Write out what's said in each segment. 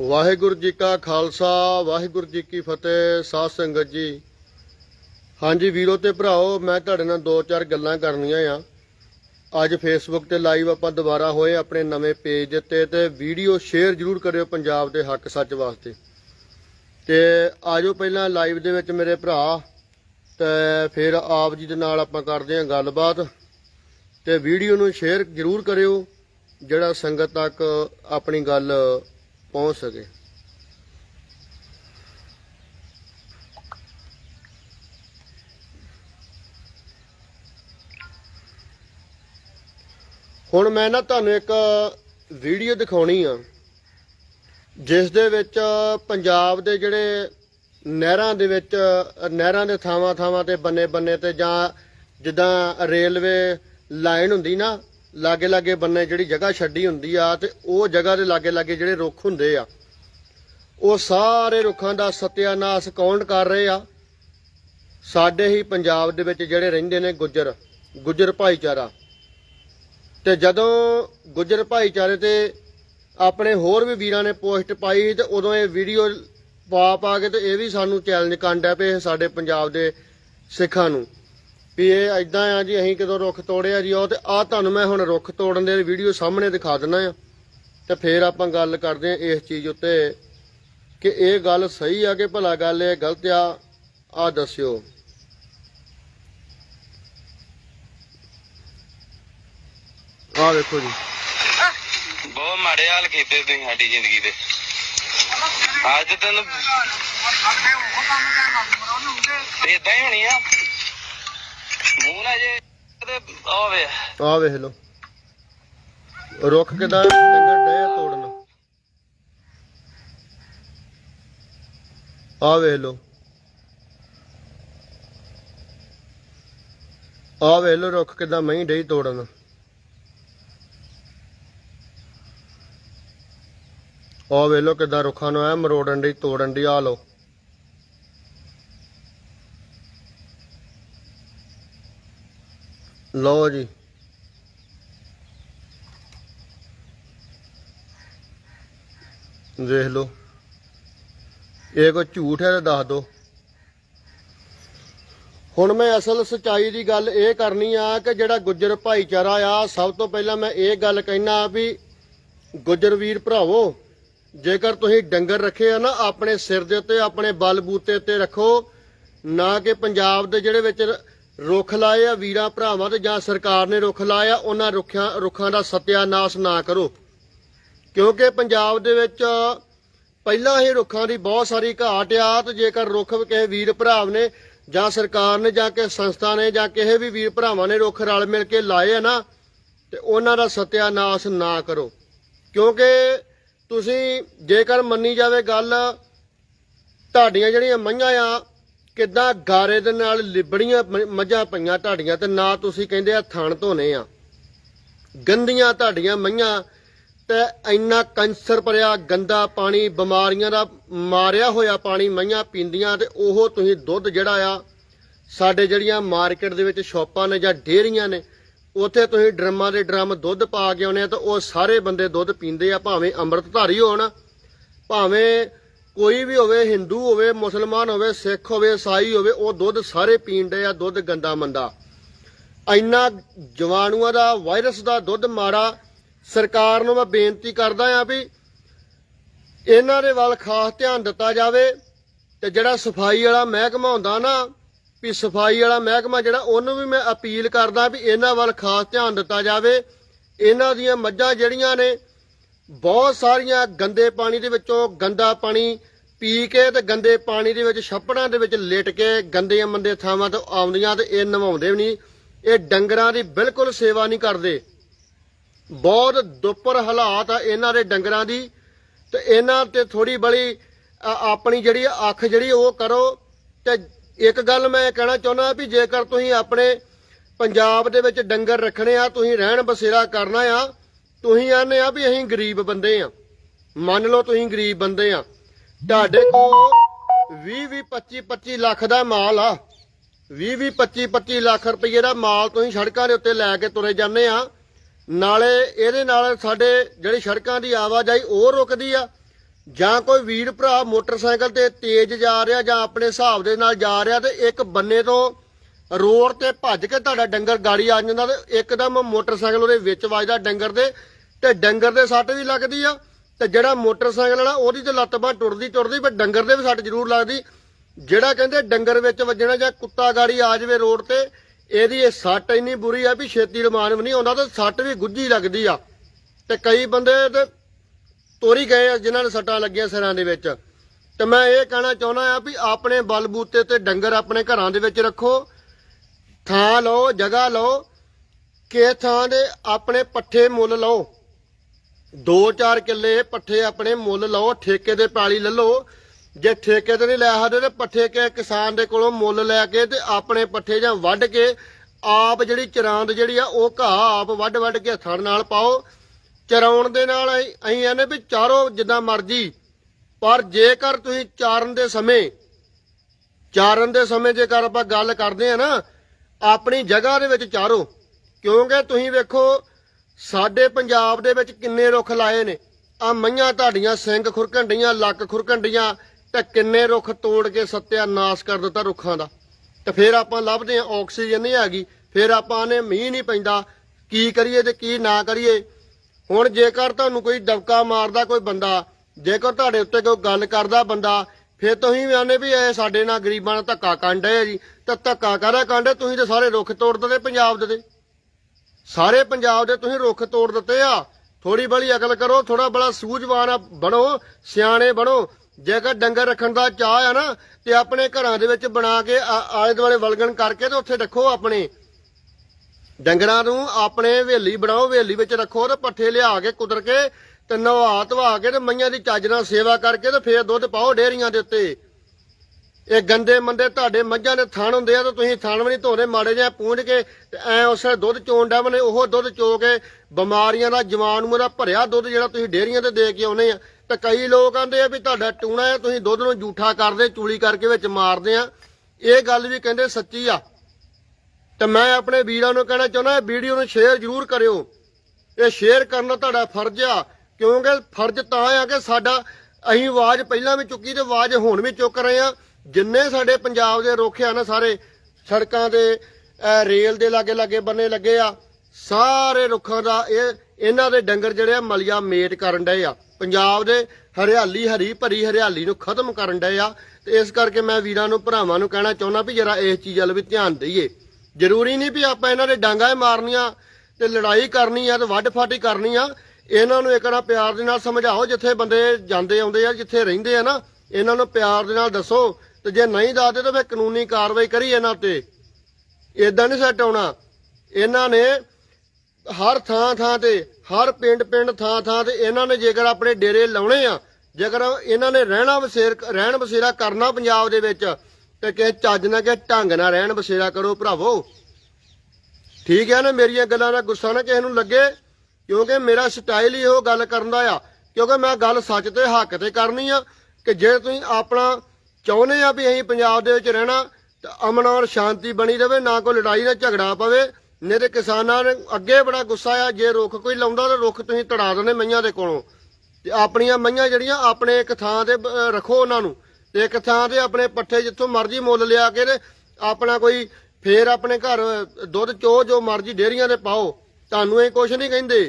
ਵਾਹਿਗੁਰੂ ਜੀ ਕਾ ਖਾਲਸਾ, ਵਾਹਿਗੁਰੂ ਜੀ ਕੀ ਫਤਿਹ, ਸਾਧ ਸੰਗਤ ਜੀ। ਹਾਂਜੀ ਵੀਰੋ ਤੇ ਭਰਾਓ, ਮੈਂ ਤੁਹਾਡੇ ਨਾਲ ਦੋ ਚਾਰ ਗੱਲਾਂ ਕਰਨੀਆਂ ਆ। ਅੱਜ ਫੇਸਬੁੱਕ ਤੇ ਲਾਈਵ ਆਪਾਂ ਦੁਬਾਰਾ ਹੋਏ ਆਪਣੇ ਨਵੇਂ ਪੇਜ ਤੇ ਤੇ ਵੀਡੀਓ ਸ਼ੇਅਰ ਜਰੂਰ ਕਰਿਓ ਪੰਜਾਬ ਦੇ ਹੱਕ ਸੱਚ ਵਾਸਤੇ। ਤੇ ਆਜੋ ਪਹਿਲਾਂ ਲਾਈਵ ਦੇ ਵਿੱਚ ਮੇਰੇ ਭਰਾ, ਤੇ ਫਿਰ ਆਪ ਜੀ ਦੇ ਨਾਲ ਆਪਾਂ ਕਰਦੇ ਹਾਂ ਗੱਲਬਾਤ। ਤੇ ਵੀਡੀਓ ਨੂੰ ਸ਼ੇਅਰ ਜਰੂਰ ਕਰਿਓ, ਜਿਹੜਾ ਸੰਗਤ ਤੱਕ ਆਪਣੀ ਗੱਲ ਪਹੁੰਚ ਸਕੇ। ਹੁਣ ਮੈਂ ਨਾ ਤੁਹਾਨੂੰ ਇੱਕ ਵੀਡੀਓ ਦਿਖਾਉਣੀ ਆ, ਜਿਸ ਦੇ ਵਿੱਚ ਪੰਜਾਬ ਦੇ ਜਿਹੜੇ ਨਹਿਰਾਂ ਦੇ ਵਿੱਚ, ਨਹਿਰਾਂ ਦੇ ਥਾਵਾਂ ਥਾਵਾਂ ਤੇ ਬੰਨੇ ਬੰਨੇ ਤੇ ਜਾਂ ਜਿੱਦਾਂ ਰੇਲਵੇ ਲਾਈਨ ਹੁੰਦੀ ਨਾ ਲਾਗੇ ਲਾਗੇ ਬੰਨੇ ਜਿਹੜੀ ਜਗ੍ਹਾ ਛੱਡੀ ਹੁੰਦੀ ਆ ਤੇ ਉਹ ਜਗ੍ਹਾ ਦੇ ਲਾਗੇ ਲਾਗੇ ਜਿਹੜੇ ਰੁੱਖ ਹੁੰਦੇ ਆ, ਉਹ ਸਾਰੇ ਰੁੱਖਾਂ ਦਾ ਸਤਿਆਨਾਸ਼ ਕੌਣ ਕਰ ਰਹੇ ਆ? ਸਾਡੇ ਹੀ ਪੰਜਾਬ ਦੇ ਵਿੱਚ ਜਿਹੜੇ ਰਹਿੰਦੇ ਨੇ ਗੁੱਜਰ ਗੁੱਜਰ ਭਾਈਚਾਰਾ। ਤੇ ਜਦੋਂ ਗੁੱਜਰ ਭਾਈਚਾਰੇ ਤੇ ਆਪਣੇ ਹੋਰ ਵੀ ਵੀਰਾਂ ਨੇ ਪੋਸਟ ਪਾਈ ਤੇ ਉਦੋਂ ਇਹ ਵੀਡੀਓ ਪਾ ਪਾ ਕੇ ਤੇ ਇਹ ਵੀ ਸਾਨੂੰ ਚੈਲੰਜ ਕਾਂਡਿਆ ਪਏ ਸਾਡੇ ਪੰਜਾਬ ਦੇ ਸਿੱਖਾਂ ਨੂੰ। ਵੀ ਇਹ ਐਦਾਂ ਆ ਜੀ ਅਸੀਂ ਕਦੋਂ ਰੁੱਖ ਤੋੜਿਆ ਜੀ ਉਹ ਤੇ ਆ ਤੁਹਾਨੂੰ ਮੈਂ ਹੁਣ ਰੁੱਖ ਤੋੜਨ ਦੇ ਵੀਡੀਓ ਸਾਹਮਣੇ ਦਿਖਾ ਦਿੰਦਾ ਆ। ਤੇ ਫੇਰ ਆਪਾਂ ਗੱਲ ਕਰਦੇ ਆ ਇਸ ਚੀਜ਼ ਉੱਤੇ ਕਿ ਇਹ ਗੱਲ ਸਹੀ ਆ ਕਿ ਭਲਾ ਗੱਲ ਇਹ ਗਲਤ ਆ ਆ ਦੱਸਿਓ। ਆ ਵੇਖੋ ਜੀ। ਬਹੁਤ ਮਾੜੇ ਹਾਲ ਕੀਤੇ ਤੁਸੀਂ ਸਾਡੀ ਜ਼ਿੰਦਗੀ ਦੇ। ਅੱਜ ਤੈਨੂੰ ਇਦਾਂ ਹੀ ਹੋਣੀ ਆ। ਮੂੰਹ ਨਾ ਜੇ ਤੇ ਆਵੇ ਆ ਵੇਖ ਲਓ। ਰੁੱਖ ਕਿਦਾਂ ਡੰਗਰ ਡੇ ਤੋੜਨ। ਆ ਵੇਖ ਲਓ। ਆ ਵੇਖ ਲਓ ਰੁੱਖ ਕਿਦਾਂ ਮਹੀਂ ਡੇ ਤੋੜਨ। ਆ ਵੇਖ ਲਓ ਕਿਦਾਂ ਰੁੱਖਾਂ ਨੂੰ ਐ ਮਰੋੜਨ ਦੀ ਤੋੜਨ ਦੀ ਆ ਲਓ। ਲਓ ਜੀ। ਦੇਖ ਲਓ। ਇਹ ਕੋਈ ਝੂਠ ਹੈ ਤਾਂ ਦੱਸ ਦਿਓ ਹੁਣ ਮੈਂ ਅਸਲ ਸਚਾਈ ਦੀ ਗੱਲ ਇਹ ਕਰਨੀ ਆ ਕਿ ਜਿਹੜਾ ਗੁੱਜਰ ਭਾਈਚਾਰਾ ਆ, ਸਭ ਤੋਂ ਪਹਿਲਾਂ ਮੈਂ ਇਹ ਗੱਲ ਕਹਿਣਾ ਵੀ ਗੁੱਜਰ ਵੀਰ ਭਰਾਵੋ, ਜੇਕਰ ਤੁਸੀਂ ਡੰਗਰ ਰੱਖੇ ਆ ਨਾ, ਆਪਣੇ ਸਿਰ ਦੇ ਉੱਤੇ, ਆਪਣੇ ਬਲ ਬੂਤੇ ਉੱਤੇ ਰੱਖੋ, ਨਾ ਕਿ ਪੰਜਾਬ ਦੇ ਜਿਹੜੇ ਵਿੱਚ ਰੁੱਖ ਲਾਏ ਆ ਵੀਰਾਂ ਭਰਾਵਾਂ ਤੇ ਜਾਂ ਸਰਕਾਰ ਨੇ ਰੁੱਖ ਲਾਏ ਆ, ਉਹਨਾਂ ਰੁੱਖਾਂ ਰੁੱਖਾਂ ਦਾ ਸਤਿਆਨਾਸ਼ ਨਾ ਕਰੋ। ਕਿਉਂਕਿ ਪੰਜਾਬ ਦੇ ਵਿੱਚ ਪਹਿਲਾਂ ਹੀ ਰੁੱਖਾਂ ਦੀ ਬਹੁਤ ਸਾਰੀ ਘਾਟ ਆ, ਤੇ ਜੇਕਰ ਰੁੱਖ ਕਿਸੇ ਵੀਰ ਭਰਾਵ ਨੇ ਜਾਂ ਸਰਕਾਰ ਨੇ ਜਾਂ ਕਿਸੇ ਸੰਸਥਾ ਨੇ ਜਾਂ ਕਿਸੇ ਵੀ ਵੀਰ ਭਰਾਵਾਂ ਨੇ ਰੁੱਖ ਰਲ ਮਿਲ ਕੇ ਲਾਏ ਆ ਨਾ, ਤੇ ਉਹਨਾਂ ਦਾ ਸਤਿਆਨਾਸ਼ ਨਾ ਕਰੋ। ਕਿਉਂਕਿ ਤੁਸੀਂ ਜੇਕਰ ਮੰਨੀ ਜਾਵੇ ਗੱਲ, ਤੁਹਾਡੀਆਂ ਜਿਹੜੀਆਂ ਮੱਝਾਂ ਆ ਕਿੱਦਾਂ ਗਾਰੇ ਦੇ ਨਾਲ ਲਿਬੜੀਆਂ ਮੱਝਾਂ ਪਈਆਂ ਤੁਹਾਡੀਆਂ ਤੇ ਨਾ ਤੁਸੀਂ ਕਹਿੰਦੇ ਆ ਥਣ ਧੋਨੇ ਆ। ਗੰਦੀਆਂ ਤੁਹਾਡੀਆਂ ਮਈਆਂ ਤੇ ਇੰਨਾ ਕੈਂਸਰ ਭਰਿਆ ਗੰਦਾ ਪਾਣੀ, ਬਿਮਾਰੀਆਂ ਦਾ ਮਾਰਿਆ ਹੋਇਆ ਪਾਣੀ ਮਈਆਂ ਪੀਂਦੀਆਂ ਤੇ ਉਹ ਤੁਸੀਂ ਦੁੱਧ ਜਿਹੜਾ ਆ, ਸਾਡੇ ਜਿਹੜੀਆਂ ਮਾਰਕੀਟ ਦੇ ਵਿੱਚ ਸ਼ਾਪਾਂ ਨੇ ਜਾਂ ਡੇਅਰੀਆਂ ਨੇ, ਉੱਥੇ ਤੁਸੀਂ ਡਰਮਾਂ ਦੇ ਡਰਮ ਦੁੱਧ ਪਾ ਕੇ ਆਉਨੇ ਆ ਤਾਂ ਉਹ ਸਾਰੇ ਬੰਦੇ ਦੁੱਧ ਪੀਂਦੇ ਆ, ਭਾਵੇਂ ਅੰਮ੍ਰਿਤਧਾਰੀ ਹੋਣ, ਭਾਵੇਂ ਕੋਈ ਵੀ ਹੋਵੇ, ਹਿੰਦੂ ਹੋਵੇ, ਮੁਸਲਮਾਨ ਹੋਵੇ, ਸਿੱਖ ਹੋਵੇ, ਈਸਾਈ ਹੋਵੇ, ਉਹ ਦੁੱਧ ਸਾਰੇ ਪੀਂਦੇ ਆ, ਦੁੱਧ ਗੰਦਾ ਮੰਦਾ। ਇੰਨਾ ਜਵਾਨੂਆਂ ਦਾ, ਵਾਇਰਸ ਦਾ ਦੁੱਧ ਮਾਰਾ ਸਰਕਾਰ ਨੂੰ ਮੈਂ ਬੇਨਤੀ ਕਰਦਾ ਆ ਵੀ ਇਹਨਾਂ ਦੇ ਵੱਲ ਖਾਸ ਧਿਆਨ ਦਿੱਤਾ ਜਾਵੇ ਤੇ ਜਿਹੜਾ ਸਫ਼ਾਈ ਵਾਲਾ ਮਹਿਕਮਾ ਹੁੰਦਾ ਨਾ, ਵੀ ਸਫ਼ਾਈ ਵਾਲਾ ਮਹਿਕਮਾ ਜਿਹੜਾ, ਉਹਨੂੰ ਵੀ ਮੈਂ ਅਪੀਲ ਕਰਦਾ ਵੀ ਇਹਨਾਂ ਵੱਲ ਖਾਸ ਧਿਆਨ ਦਿੱਤਾ ਜਾਵੇ। ਇਹਨਾਂ ਦੀਆਂ ਮੱਝਾਂ ਜਿਹੜੀਆਂ ਨੇ ਬਹੁਤ ਸਾਰੀਆਂ ਗੰਦੇ ਪਾਣੀ ਦੇ ਵਿੱਚੋਂ ਗੰਦਾ ਪਾਣੀ ਪੀ ਕੇ ਤੇ ਗੰਦੇ ਪਾਣੀ ਦੇ ਵਿੱਚ ਛੱਪੜਾਂ ਦੇ ਵਿੱਚ ਲਿਟ ਕੇ ਗੰਦੇ ਮੰਦੇ ਥਾਵਾਂ ਤੋਂ ਆਉਂਦੀਆਂ ਤੇ ਇਹ ਨਵਾਉਂਦੇ ਵੀ ਨਹੀਂ। ਇਹ ਡੰਗਰਾਂ ਦੀ ਬਿਲਕੁਲ ਸੇਵਾ ਨਹੀਂ ਕਰਦੇ। ਬਹੁਤ ਦੁੱਪਰ ਹਾਲਾਤ ਆ ਇਹਨਾਂ ਦੇ ਡੰਗਰਾਂ ਦੀ ਤੇ ਇਹਨਾਂ ਤੇ ਥੋੜੀ ਬੜੀ ਆਪਣੀ ਜਿਹੜੀ ਅੱਖ ਜਿਹੜੀ ਉਹ ਕਰੋ। ਤੇ ਇੱਕ ਗੱਲ ਮੈਂ ਕਹਿਣਾ ਚਾਹੁੰਦਾ ਵੀ ਜੇਕਰ ਤੁਸੀਂ ਆਪਣੇ ਪੰਜਾਬ ਦੇ ਵਿੱਚ ਡੰਗਰ ਰੱਖਣੇ ਆ, ਤੁਸੀਂ ਰਹਿਣ ਬਸੇਰਾ ਕਰਨਾ ਆ ਤੁਸੀਂ ਆਨੇ ਆ ਵੀ ਅਸੀਂ ਗਰੀਬ ਬੰਦੇ ਆ। ਮੰਨ ਲਓ ਤੁਸੀਂ ਗਰੀਬ ਬੰਦੇ ਆ। ਤੁਹਾਡੇ ਕੋਲ 20 20 25 25 ਲੱਖ ਦਾ ਮਾਲ ਆ। 20 20 25 25 ਲੱਖ ਰੁਪਏ ਦਾ ਮਾਲ ਤੁਸੀਂ ਸੜਕਾਂ ਦੇ ਉੱਤੇ ਲੈ ਕੇ ਤੁਰੇ ਜਾਂਦੇ ਆ। ਨਾਲੇ ਇਹਦੇ ਨਾਲ ਸਾਡੇ ਜਿਹੜੀ ਸੜਕਾਂ ਦੀ ਆਵਾਜਾਈ ਉਹ ਰੁਕਦੀ ਆ। ਜਾਂ ਕੋਈ ਵੀਰ ਭਰਾ ਮੋਟਰਸਾਈਕਲ ਤੇ ਤੇਜ਼ ਜਾ ਰਿਹਾ ਜਾਂ ਆਪਣੇ ਹਿਸਾਬ ਦੇ ਨਾਲ ਜਾ ਰਿਹਾ ਤੇ ਇੱਕ ਬੰਨੇ ਤੋਂ ਰੋਡ ਤੇ ਭੱਜ ਕੇ ਤੁਹਾਡਾ ਡੰਗਰ ਗਾੜੀ ਆ ਜਾਂਦਾ ਤੇ ਇੱਕਦਮ ਮੋਟਰਸਾਈਕਲ ਉਹਦੇ ਵਿੱਚ ਵੱਜਦਾ ਡੰਗਰ ਦੇ, ਤੇ ਡੰਗਰ ਦੇ ਸੱਟ ਵੀ ਲੱਗਦੀ ਆ, ਤੇ ਜਿਹੜਾ ਮੋਟਰਸਾਈਕਲ ਵਾਲਾ ਉਹਦੀ ਤੇ ਲੱਤ ਬਾਂਹ ਟੁੱਟਦੀ ਟੁੱਟਦੀ ਪਰ ਡੰਗਰ ਦੇ ਵੀ ਸੱਟ ਜ਼ਰੂਰ ਲੱਗਦੀ। ਜਿਹੜਾ ਕਹਿੰਦੇ ਡੰਗਰ ਵਿੱਚ ਵੱਜਣਾ ਜਾਂ ਕੁੱਤਾ ਗਾੜੀ ਆ ਜਾਵੇ ਰੋਡ ਤੇ, ਇਹਦੀ ਇਹ ਸੱਟ ਇੰਨੀ ਬੁਰੀ ਆ ਵੀ ਛੇਤੀ ਰਮਾਨ ਵੀ ਨਹੀਂ ਆਉਂਦਾ ਤੇ ਸੱਟ ਵੀ ਗੁੱਝੀ ਲੱਗਦੀ ਆ। ਤੇ ਕਈ ਬੰਦੇ ਤੇ ਤੋਰੀ ਗਏ ਆ ਜਿਨ੍ਹਾਂ ਨੇ ਸੱਟਾਂ ਲੱਗੀਆਂ ਸਿਰਾਂ ਦੇ ਵਿੱਚ। ਤੇ ਮੈਂ ਇਹ ਕਹਿਣਾ ਚਾਹੁੰਦਾ ਆ ਵੀ ਆਪਣੇ ਬਲਬੂਤੇ ਤੇ ਡੰਗਰ ਆਪਣੇ ਘਰਾਂ ਦੇ ਵਿੱਚ ਰੱਖੋ। ਥਾਂ ਲਓ, ਜਗ੍ਹਾ ਲਓ, ਕਿਸੇ ਥਾਂ ਦੇ ਆਪਣੇ ਪੱਠੇ ਮੁੱਲ ਲਓ। 2-4 ਕਿੱਲੇ ਪੱਠੇ ਆਪਣੇ ਮੁੱਲ ਲਓ, ਠੇਕੇ ਦੇ ਪਾਲੀ ਲੈ ਲਓ। ਜੇ ਠੇਕੇ ਤੇ ਨਹੀਂ ਲੈ ਸਕਦੇ ਤੇ ਪੱਠੇ ਕੇ ਕਿਸਾਨ ਦੇ ਕੋਲੋਂ ਮੁੱਲ ਲੈ ਕੇ ਤੇ ਆਪਣੇ ਪੱਠੇ ਜਾਂ ਵੱਢ ਕੇ ਆਪ ਜਿਹੜੀ ਚਰਾਂਦ ਜਿਹੜੀ ਆ, ਉਹ ਘਾਹ ਆਪ ਵੱਢ ਵੱਢ ਕੇ ਹੱਥਾਂ ਨਾਲ ਪਾਓ। ਚਰਾਉਣ ਦੇ ਨਾਲ ਅਸੀਂ ਅਸੀਂ ਇਹਨੇ ਵੀ ਚਾਰੋ ਜਿੱਦਾਂ ਮਰਜ਼ੀ, ਪਰ ਜੇਕਰ ਤੁਸੀਂ ਚਾਰਨ ਦੇ ਸਮੇਂ, ਚਾਰਨ ਦੇ ਸਮੇਂ ਜੇਕਰ ਆਪਾਂ ਗੱਲ ਕਰਦੇ ਆ ਨਾ ਆਪਣੀ ਜਗ੍ਹਾ ਦੇ ਵਿੱਚ ਚਾਰੋ। ਕਿਉਂਕਿ ਤੁਸੀਂ ਵੇਖੋ, ਸਾਡੇ ਪੰਜਾਬ ਦੇ ਵਿੱਚ ਕਿੰਨੇ ਰੁੱਖ ਲਾਏ ਨੇ। ਆ ਮਈਆਂ ਤੁਹਾਡੀਆਂ, ਸਿੰਘ ਖੁਰਕਣ ਡੀਆਂ, ਲੱਕ ਖੁਰਕਣ ਡੀਆਂ, ਤੇ ਕਿੰਨੇ ਰੁੱਖ ਤੋੜ ਕੇ ਸੱਤਿਆ ਨਾਸ ਕਰ ਦਿੱਤਾ ਰੁੱਖਾਂ ਦਾ। ਤੇ ਫਿਰ ਆਪਾਂ ਲੱਭਦੇ ਆ ਆਕਸੀਜਨ ਨਹੀਂ ਹੈਗੀ, ਫਿਰ ਆਪਾਂ ਨੇ ਮੀਂਹ ਨਹੀਂ ਪੈਂਦਾ। ਕੀ ਕਰੀਏ ਤੇ ਕੀ ਨਾ ਕਰੀਏ। ਹੁਣ ਜੇਕਰ ਤੁਹਾਨੂੰ ਕੋਈ ਦਬਕਾ ਮਾਰਦਾ ਕੋਈ ਬੰਦਾ, ਜੇਕਰ ਤੁਹਾਡੇ ਉੱਤੇ ਕੋਈ ਗੱਲ ਕਰਦਾ ਬੰਦਾ ਫਿਰ ਤੁਸੀਂ ਵੀ ਆਨੇ ਵੀ ਇਹ ਸਾਡੇ ਨਾਲ ਗਰੀਬਾਂ ਨਾਲ ਧੱਕਾ ਕਾਂਡੇ ਆ ਜੀ। ਤਾਂ ਧੱਕਾ ਕਾਹਦਾ ਕਾਂਡੇ ਤੁਸੀਂ ਤੇ ਸਾਰੇ ਰੁੱਖ ਤੋੜ ਦਿੱਤੇ ਪੰਜਾਬ ਦੇ ਸਾਰੇ ਪੰਜਾਬ ਦੇ ਤੁਸੀਂ ਰੁੱਖ ਤੋੜ ਦਿੱਤੇ ਆ। ਥੋੜੀ ਬੜੀ ਅਕਲ ਕਰੋ ਥੋੜਾ ਬੜਾ ਸੂਝਵਾਨ ਬਣੋ, ਸਿਆਣੇ ਬਣੋ। ਜੇਕਰ ਡੰਗਰ ਰੱਖਣ ਦਾ ਚਾਹ ਆ ਨਾ, ਤੇ ਆਪਣੇ ਘਰਾਂ ਦੇ ਵਿੱਚ ਬਣਾ ਕੇ ਆਲੇ ਦੁਆਲੇ ਵਲਗਣ ਕਰਕੇ ਤੇ ਉੱਥੇ ਰੱਖੋ ਆਪਣੇ। ਡੰਗਰਾਂ ਨੂੰ ਆਪਣੇ ਹਵੇਲੀ ਬਣਾਓ, ਹਵੇਲੀ ਵਿੱਚ ਰੱਖੋ ਤੇ ਪੱਠੇ ਲਿਆ ਕੇ ਕੁਦਰ ਕੇ ਤੇ ਨਵਾ ਧਵਾ ਕੇ ਤੇ ਮਈਆਂ ਦੀ ਚੱਜ ਨਾਲ ਸੇਵਾ ਕਰਕੇ ਤੇ ਫੇਰ ਦੁੱਧ ਪਾਓ ਡੇਰੀਆਂ ਦੇ ਉੱਤੇ। ਇਹ ਗੰਦੇ ਮੰਦੇ ਤੁਹਾਡੇ ਮੱਝਾਂ ਦੇ ਥਣ ਹੁੰਦੇ ਆ ਤਾਂ ਤੁਸੀਂ ਥਣ ਵੀ ਨਹੀਂ ਧੋਣੇ ਮਾੜੇ ਜਿਹਾ ਪੂੰਝ ਕੇ ਤੇ ਐ ਉਸੇ ਦੁੱਧ ਚੋਣ ਡੈ ਬਨੇ ਉਹ ਦੁੱਧ ਚੋ ਕੇ ਬਿਮਾਰੀਆਂ ਦਾ ਜਵਾਨ ਦਾ ਭਰਿਆ ਦੁੱਧ ਜਿਹੜਾ ਤੁਸੀਂ ਡੇਰੀਆਂ ਤੇ ਦੇ ਕੇ ਆਉਨੇ ਆ। ਤੇ ਕਈ ਲੋਕ ਆਂਦੇ ਆ ਵੀ ਤੁਹਾਡਾ ਟੂਣਾ ਹੈ ਤੁਸੀਂ ਦੁੱਧ ਨੂੰ ਜੂਠਾ ਕਰਦੇ, ਚੂਲੀ ਕਰਕੇ ਵਿੱਚ ਮਾਰਦੇ ਆ। ਇਹ ਗੱਲ ਵੀ ਕਹਿੰਦੇ ਸੱਚੀ ਆ। ਤੇ ਮੈਂ ਆਪਣੇ ਵੀਰਾਂ ਨੂੰ ਕਹਿਣਾ ਚਾਹੁੰਦਾ, ਇਹ ਵੀਡੀਓ ਨੂੰ ਸ਼ੇਅਰ ਜ਼ਰੂਰ ਕਰਿਓ। ਇਹ ਸ਼ੇਅਰ ਕਰਨਾ ਤੁਹਾਡਾ ਫਰਜ਼ ਆ। ਕਿਉਂਕਿ ਫਰਜ਼ ਤਾਂ ਆ ਕਿ ਸਾਡਾ ਅਸੀਂ ਆਵਾਜ਼ ਪਹਿਲਾਂ ਵੀ ਚੁੱਕੀ ਤੇ ਆਵਾਜ਼ ਹੁਣ ਵੀ ਚੁੱਕ ਰਹੇ ਆ ਜਿੰਨੇ ਸਾਡੇ ਪੰਜਾਬ ਦੇ ਰੁੱਖ ਆ ਨਾ ਸਾਰੇ, ਸੜਕਾਂ ਦੇ ਰੇਲ ਦੇ ਲਾਗੇ ਲਾਗੇ ਬੰਨੇ ਲੱਗੇ ਆ, ਸਾਰੇ ਰੁੱਖਾਂ ਦਾ ਇਹ, ਇਹਨਾਂ ਦੇ ਡੰਗਰ ਜਿਹੜੇ ਆ ਮਲਿਆ ਮੇਟ ਕਰਨ ਡਏ ਆ। ਪੰਜਾਬ ਦੇ ਹਰਿਆਲੀ ਹਰੀ ਭਰੀ ਹਰਿਆਲੀ ਨੂੰ ਖਤਮ ਕਰਨ ਡਏ ਆ। ਤੇ ਇਸ ਕਰਕੇ ਮੈਂ ਵੀਰਾਂ ਨੂੰ, ਭਰਾਵਾਂ ਨੂੰ ਕਹਿਣਾ ਚਾਹੁੰਦਾ ਵੀ ਜਰਾ ਇਸ ਚੀਜ਼ ਵੱਲ ਵੀ ਧਿਆਨ ਦਈਏ। ਜ਼ਰੂਰੀ ਨਹੀਂ ਵੀ ਆਪਾਂ ਇਹਨਾਂ ਦੇ ਡਾਂਗਾ ਮਾਰਨੀਆਂ ਤੇ ਲੜਾਈ ਕਰਨੀ ਆ ਤੇ ਵੱਢ ਫਾਟੀ ਕਰਨੀ ਆ। ਇਹਨਾਂ ਨੂੰ ਇੱਕ ਨਾ ਪਿਆਰ ਦੇ ਨਾਲ ਸਮਝਾਓ, ਜਿੱਥੇ ਬੰਦੇ ਜਾਂਦੇ ਆਉਂਦੇ ਆ, ਜਿੱਥੇ ਰਹਿੰਦੇ ਆ ਨਾ, ਇਹਨਾਂ ਨੂੰ ਪਿਆਰ ਦੇ ਨਾਲ ਦੱਸੋ। ਤੇ ਜੇ ਨਹੀਂ ਦੱਸਦੇ ਤਾਂ ਫਿਰ ਕਾਨੂੰਨੀ ਕਾਰਵਾਈ ਕਰੀ ਇਹਨਾਂ ਤੇ। ਇਦਾਂ ਨਹੀਂ ਸੈੱਟ ਆਉਣਾ ਇਹਨਾਂ ਨੇ ਹਰ ਥਾਂ ਥਾਂ ਤੇ, ਹਰ ਪਿੰਡ ਪਿੰਡ ਥਾਂ ਥਾਂ ਤੇ ਇਹਨਾਂ ਨੇ ਜੇਕਰ ਆਪਣੇ ਡੇਰੇ ਲਾਉਣੇ ਆ, ਜੇਕਰ ਇਹਨਾਂ ਨੇ ਰਹਿਣਾ ਵਸੇਰ, ਰਹਿਣ ਬਸੇਰਾ ਕਰਨਾ ਪੰਜਾਬ ਦੇ ਵਿੱਚ, ਤੇ ਕਿਸੇ ਚੱਜ ਨਾ ਕਿਸੇ ਢੰਗ ਨਾਲ ਰਹਿਣ ਬਸੇਰਾ ਕਰੋ ਭਰਾਵੋ। ਠੀਕ ਹੈ ਨਾ, ਮੇਰੀਆਂ ਗੱਲਾਂ ਦਾ ਗੁੱਸਾ ਨਾ ਕਿਸੇ ਨੂੰ ਲੱਗੇ। ਕਿਉਂਕਿ ਮੇਰਾ ਸਟਾਈਲ ਹੀ ਉਹ ਗੱਲ ਕਰਨ ਦਾ ਆ। ਕਿਉਂਕਿ ਮੈਂ ਗੱਲ ਸੱਚ ਤੇ ਹੱਕ ਤੇ ਕਰਨੀ ਆ ਕਿ ਜੇ ਤੁਸੀਂ ਆਪਣਾ ਚਾਹੁੰਦੇ ਆ ਵੀ ਅਸੀਂ ਪੰਜਾਬ ਦੇ ਵਿੱਚ ਰਹਿਣਾ, ਤਾਂ ਅਮਨ ਔਰ ਸ਼ਾਂਤੀ ਬਣੀ ਰਵੇ, ਨਾ ਕੋਈ ਲੜਾਈ ਨਾ ਝਗੜਾ ਪਵੇ, ਨਹੀਂ ਤੇ ਕਿਸਾਨਾਂ ਨੇ ਅੱਗੇ ਬੜਾ ਗੁੱਸਾ ਆ, ਜੇ ਰੁੱਖ ਕੋਈ ਲਾਉਂਦਾ ਤਾਂ ਰੁੱਖ ਤੁਸੀਂ ਤੜਾ ਦਿੰਦੇ ਮਈਆਂ ਦੇ ਕੋਲੋਂ। ਤੇ ਆਪਣੀਆਂ ਮਈਆਂ ਜਿਹੜੀਆਂ, ਆਪਣੇ ਇੱਕ ਥਾਂ ਤੇ ਰੱਖੋ ਉਹਨਾਂ ਨੂੰ। ਤੇ ਇੱਕ ਥਾਂ ਤੇ ਆਪਣੇ ਪੱਠੇ ਜਿੱਥੋਂ ਮਰਜ਼ੀ ਮੁੱਲ ਲਿਆ ਕੇ ਤੇ ਆਪਣਾ ਕੋਈ ਫੇਰ ਆਪਣੇ ਘਰ ਦੁੱਧ ਚੋ ਜੋ ਮਰਜ਼ੀ ਡੇਰੀਆਂ ਦੇ ਪਾਓ, ਤੁਹਾਨੂੰ ਇਹ ਕੁਝ ਨਹੀਂ ਕਹਿੰਦੇ।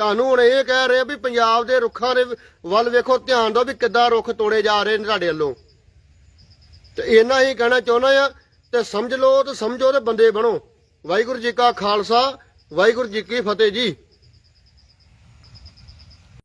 ਤੁਹਾਨੂੰ ਹੁਣ ਇਹ ਕਹਿ ਰਹੇ ਵੀ ਪੰਜਾਬ ਦੇ ਰੁੱਖਾਂ ਦੇ ਵੱਲ ਵੇਖੋ, ਧਿਆਨ ਦਿਓ ਵੀ ਕਿੱਦਾਂ ਰੁੱਖ ਤੋੜੇ ਜਾ ਰਹੇ ਨੇ ਤੁਹਾਡੇ ਵੱਲੋਂ। ਤੇ ਇਹਨਾਂ ਹੀ ਕਹਿਣਾ ਚਾਹੁੰਦਾ ਆ, ਤੇ ਸਮਝ ਲਓ ਤੇ ਸਮਝੋ ਤੇ ਬੰਦੇ ਬਣੋ। ਵਾਹਿਗੁਰੂ ਜੀ ਕਾ ਖਾਲਸਾ, ਵਾਹਿਗੁਰੂ ਜੀ ਕੀ ਫਤਿਹ ਜੀ।